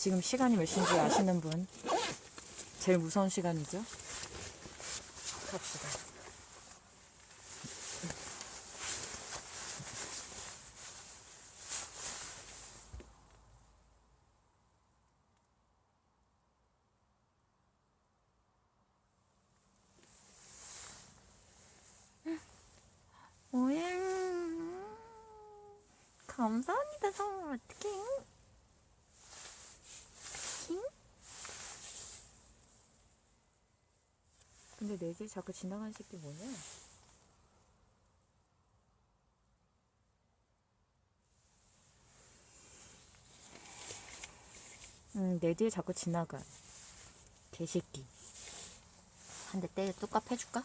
지금 시간이 몇 시인지 아시는 분? 제일 무서운 시간이죠? 갑시다. 감사합니다, 선물 어떡해? 근데 내길 자꾸 지나가는 새끼 뭐냐? 응, 내 뒤에 자꾸 지나가. 개새끼. 한 대 때려 뚝갑 해줄까?